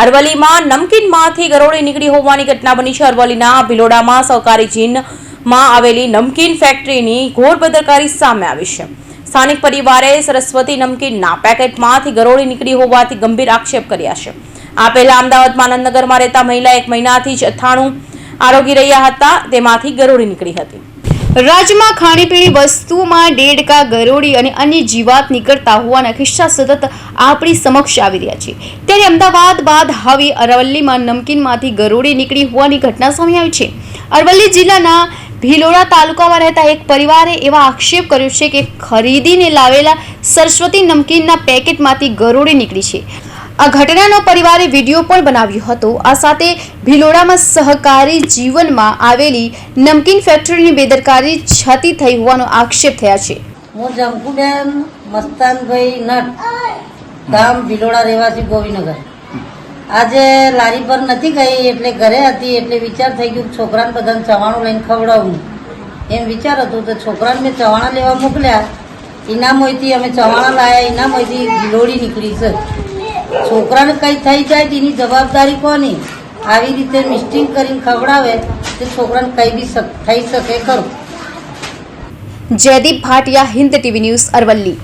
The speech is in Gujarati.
અરવલ્લીમાં નમકીનમાંથી ગરોળી નીકળી હોવાની ઘટના બની છે. અરવલીના ભિલોડામાં સહકારી જીનમાં આવેલી નમકીન ફેક્ટરીની ઘોર બેદરકારી સામે આવી છે. સ્થાનિક પરિવારે સરસ્વતી નમકીનના પેકેટમાંથી ગરોળી નીકળી હોવાથી ગંભીર આક્ષેપ કર્યા છે. આ પહેલા અમદાવાદમાં આનંદનગરમાં રહેતા મહિલા એક મહિનાથી જ અથાણું આરોગી રહ્યા હતા. તેમાંથી ગરોળી નીકળી હતી. રાજ્યમાં ખાણીપીણી વસ્તુમાં ડેડકા ગરોળી અને અન્ય જીવાત નીકળતા હોવાના કિસ્સા સતત આપણી સમક્ષ આવી રહ્યા છે. ત્યારે અમદાવાદ બાદ હવે અરવલ્લીમાં નમકીનમાંથી ગરોળી નીકળી હોવાની ઘટના સામે આવી છે. અરવલ્લી જિલ્લાના ભીલોડા તાલુકામાં રહેતા એક પરિવારે એવા આક્ષેપ કર્યો છે કે ખરીદીને લાવેલા સરસ્વતી નમકીનના પેકેટમાંથી ગરોળી નીકળી છે. આ ઘટનાનો પરિવારે વીડિયો પણ બનાવ્યો હતો. આ સાથે ભિલોડામાં સહકારી જીવનમાં આવેલી નમકીન ફેક્ટરીની બેદરકારી છતી થઈ હોવાનો આક્ષેપ થયા છે. હું જંકુબેન મસ્તાનભાઈ નટ ગામ ભિલોડા રહેવાસી ગોવિનગર. આજે લારી પર નથી ગઈ, એટલે ઘરે હતી, એટલે વિચાર થઈ ગયો છોકરાને બધાને ચવાણું લઈને ખવડાવું. એમ વિચાર હતો તો છોકરાને મેં ચવાણા લેવા મોકલ્યા. ઇનામોયથી અમે ચવાણા લાયા ઇનામોયથી ભિલોડી નીકળી છે. છોકરાને કંઈ થઈ જાય તેની જવાબદારી કોની? આવી રીતે મિસ્ટિંગ કરીને ખવડાવે તો છોકરાને કંઈ બી થઈ શકે ખરું. Jaydeep Bhatia, Hind TV news Aravalli.